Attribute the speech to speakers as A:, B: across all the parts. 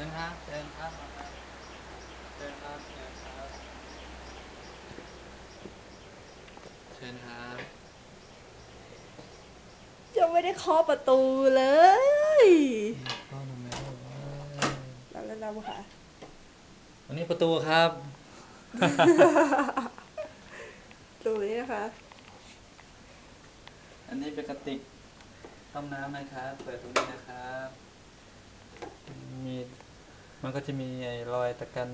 A: เชิญครับเชิญครับมาครับเชิญครับเชิญครับเชิญครับ
B: ยังไม่ได้เคาะประตูเลย
A: เข้าทำไมลูกเอ้ย
B: เราแล้วเราค่ะ
A: อันนี้ประตูครับ
B: ดูนี่นะคะ
A: อันนี้เป็นกระติกต้มน้ำนะครับ เปิดตรงนี้นะครับ มี มันก็จะมีไอ้รอยตะกัน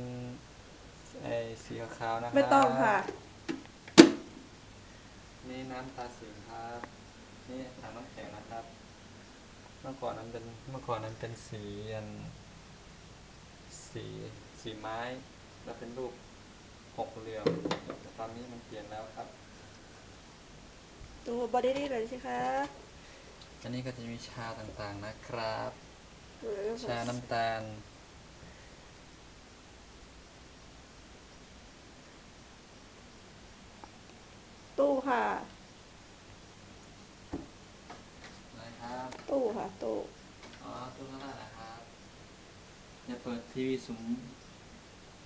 A: ไอ้สีขาวๆนะครับ
B: ไม่ต้องค่ะ
A: นี่น้ำตาสิงครับ นี่ถังน้ำแข็งนะครับ เมื่อก่อนนั้นเป็นเมื่อก่อนนั้นเป็นสีอันสีสีไม้ แล้วเป็นรูปหกเหลี่ยมแต่ตอนนี้มันเปลี่ยนแล้วครับ
B: ดูบอดี้นี่เลยสิคะ
A: อันนี้ก็จะมีชาต่างๆนะครับ
B: ดูเลย
A: ชาน้ำตาล
B: ตู้ ค่ะ
A: อะไรครับ
B: ตู้ค่ะ ตู้
A: อ๋อตู้ข้างล่างนะครับอย่าเปิดทีวีสูง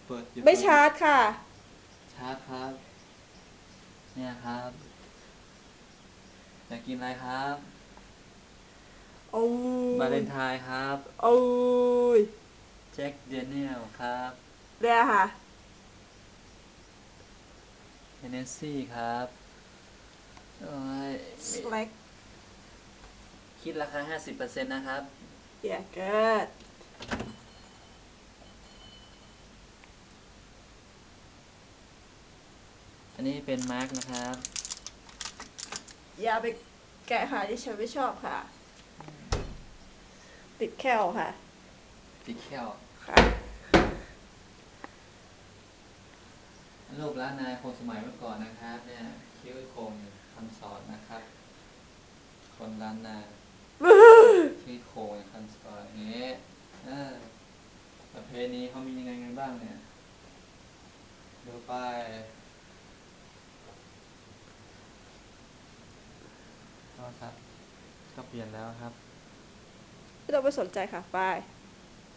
A: เปิดอย่
B: ไม่
A: เปิด
B: ชาร์จค่ะ
A: ชาร์จครับ เนี่ยครับอยากกินอะไรครับ
B: โอ้
A: วาเลนไทน์ครับ
B: โอ้ย
A: แจ็คเดเนียลครับ
B: เรียค่ะ
A: เฮเนสซี่ครับ โอ้ย
B: สแล็ก
A: คิดราคา 50%นะครับ
B: อย่าเกิด
A: อันนี้เป็นมาร์กนะครับ
B: อย่าไปแกะค่ะที่ฉันไม่ชอบค่ะ ติดแค่วค่ะ
A: ติแคล
B: ค่ะ
A: รูปร้านนายคนสมัยเมื่อก่อนนะครับ เนี่ย คิ้วโครงคำสอนนะครับ คนร้านนาคิ้วโครงคำสอนอย่างเงี้ยเออประเพณีเขามียังไงกันบ้างเนี่ย ดูไปก็ครับ ก็เปลี่ยนแล้วครับ
B: ไม่ต้องไปสนใจค่ะไป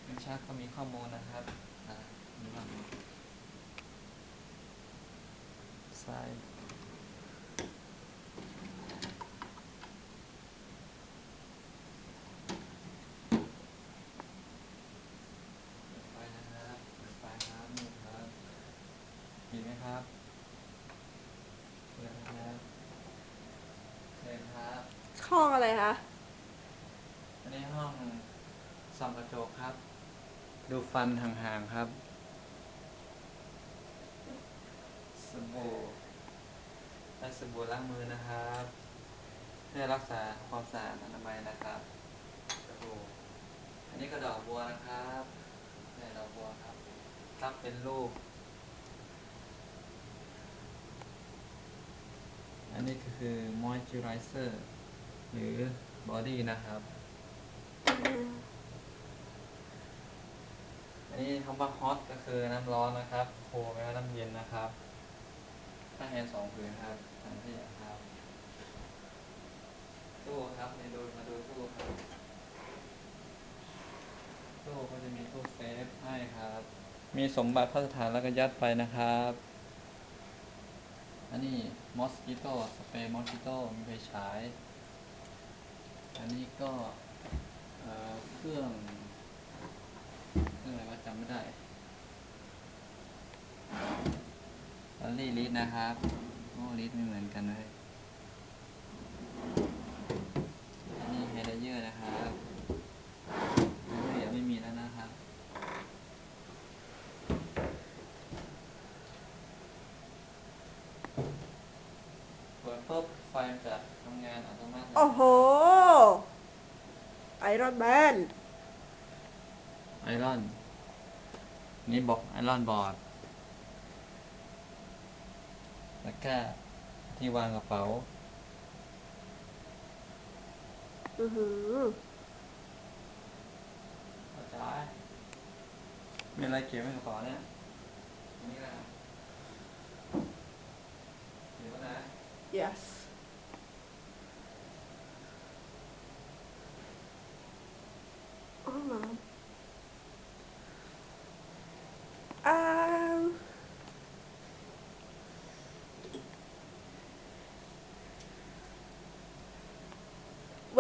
A: ลิ้นชักก็มีข้อมูลนะครับอ่านี่ว่าซ้ายเปิดไฟนะครับเปิดไฟครับนี่ครับปิดไหมครับเปิดนะครับเชิญครับ
B: ห้องอะไรคะ
A: อันนี้ห้องส่องกระจกครับ ดูฟันห่างๆครับ สบู่ใช้สบู่ล้างมือนะครับ เพื่อรักษาความสะอาดอนามัยนะครับสบู่อันนี้ก็ดอกบัวนะครับนี่ดอกบัวครับครับเป็นรูป อันนี้ก็คือ moisturizer หรือ body นะครับ อันนี้คำว่า hot ก็คือน้ำร้อนนะครับ cold แปลว่าน้ำเย็นนะครับถ้าแฮนสองผืนครับทันที่ครับตู้ครับในดูมาดูตู้ครับตู้ก็จะมีตู้เซฟให้ครับ มีสมบัติพระสถานแล้วก็ยัดไปนะครับอันนี้ mosquito สเปรย์ mosquito มีไฟฉาย อันนี้ก็เเครื่องเครื่องอะไรว่าจำไม่ได้ลอรี่ลิสนะครับโอ้ลิสไม่เหมือนกันเลยอันนี้ไฮไดเยอร์นะครับไฮไดเยอร์ไม่มีแล้วนะครับ เปิดปุ๊บ ไฟมันจะทำงานอัตโนมัติเลย
B: โอ้โห ไอรอนแมน
A: ไอรอน นี่บอกไอรอนบอร์ดแล้วก็ที่วางกระเป๋า
B: อือหือ
A: เข้าใจมีอะไรเก็บไว้ในกระเป๋าเนี่ยอันนี้นะเก็บไว้นะ
B: yes ห้องน้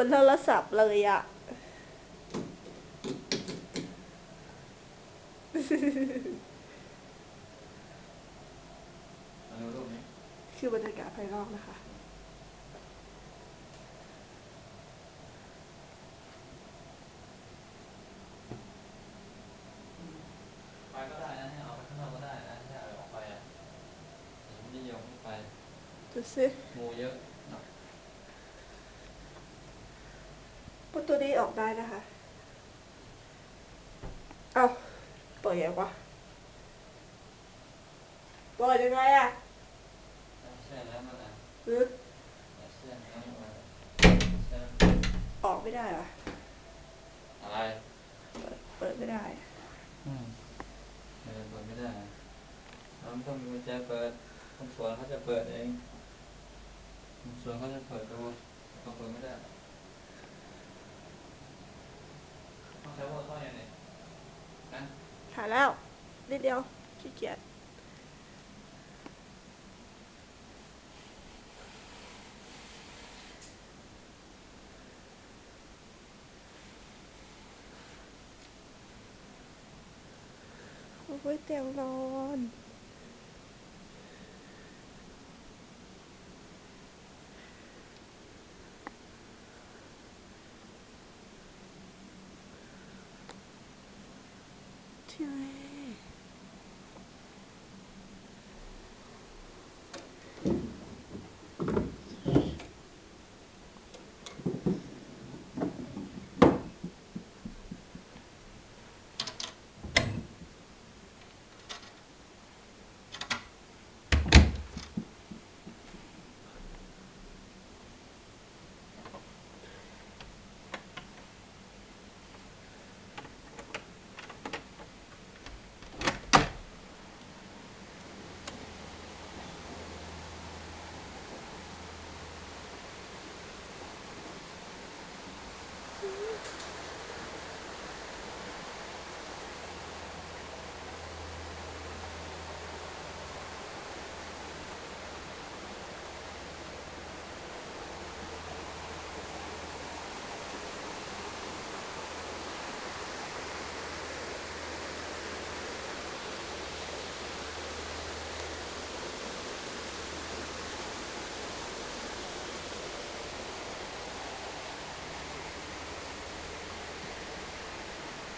B: นโทรศัพท์เลยอะ
A: มาดูรูปนี้
B: คือบรรยากาศภายนอกนะคะ
A: ไปก็ได้นะให้เอาไปข้างนอกก็ได้นะให้เอาออกไปอะแต่ไม่นิยมให้ไป
B: ดูสิ
A: หมูเยอะ เนาะ
B: ประตูนี้ออกได้นะคะ เอาเปิดยังวะเปิดยังไงอะ
A: แช่น้ำมันอะ
B: หรือ
A: แช่น้ำมันแช่
B: ออกไม่ได้เหรอ
A: อะไร
B: เปิดเปิดไม่ได้
A: อืมเออเปิดไม่ได้เราไม่ต้องมีกุญแจเปิดคนสวนเขาจะเปิดเองคนสวนเขาจะเปิดดูแต่เขาเปิดไม่ได้ต้อง ใช้ว่าเข้ายังไงนะ
B: หาแล้วนิดเดียวขี้เกียจโอ้ยเตียงนอน ทีวี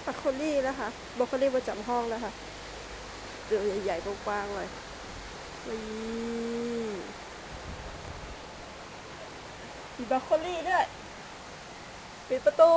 B: บรอกโคลี่นะคะบรอกโคลี่ประจำห้องนะคะตัวใหญ่ๆกว้างๆเลยมีบรอกโคลี่ด้วย ปิดประตู